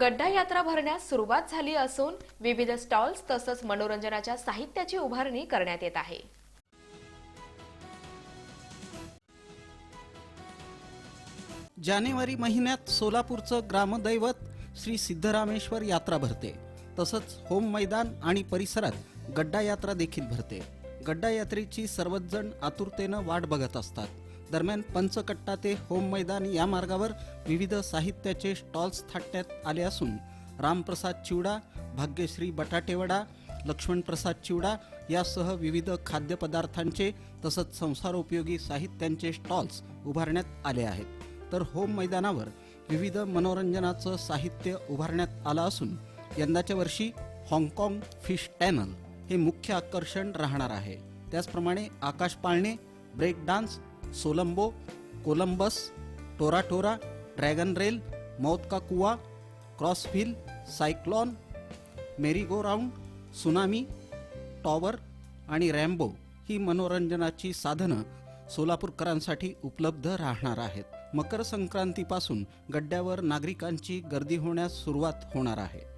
गड्डा यात्रा भरण्यास सुरुवात झाली असून विविध स्टॉल्स तसंच मनोरंजनाच्या साहित्याची उभारणी करण्यात येत आहे. जानेवारी महिन्यात सोलापूरचं ग्रामदैवत श्री सिद्धरामेश्वर यात्रा भरते. तसंच होम मैदान आणि परिसरात गड्डा यात्रा देखील भरते. गड्डा यात्रेची सर्वच जण आतुरतेनं वाट बघत असतात. दरम्यान पंचकट्टा ते होम मैदान या मार्गावर विविध साहित्याचे स्टॉल्स थाटण्यात आले असून रामप्रसाद चिवडा भाग्यश्री बटाटेवडा लक्ष्मणप्रसाद चिवडा यासह विविध खाद्यपदार्थांचे तसंच संसारोपयोगी साहित्यांचे स्टॉल्स उभारण्यात आले आहेत. तर होम मैदानावर विविध मनोरंजनाचं साहित्य उभारण्यात आलं असून यंदाच्या वर्षी हाँगकाँग फिश टॅनल हे मुख्य आकर्षण राहणार आहे. त्याचप्रमाणे आकाश पाळणे ब्रेक डान्स सोलंबो कोलंबस टोरा टोरा ड्रॅगन रेल मौत का कुआ क्रॉसफिल cyclone merry go round tsunami tower आणि रॅम्बो ही मनोरंजनाची साधनं सोलापूरकरांसाठी उपलब्ध राहणार आहेत. मकर संक्रांतीपासून गड्ड्यावर नागरिकांची गर्दी होण्यास सुरुवात होणार आहे.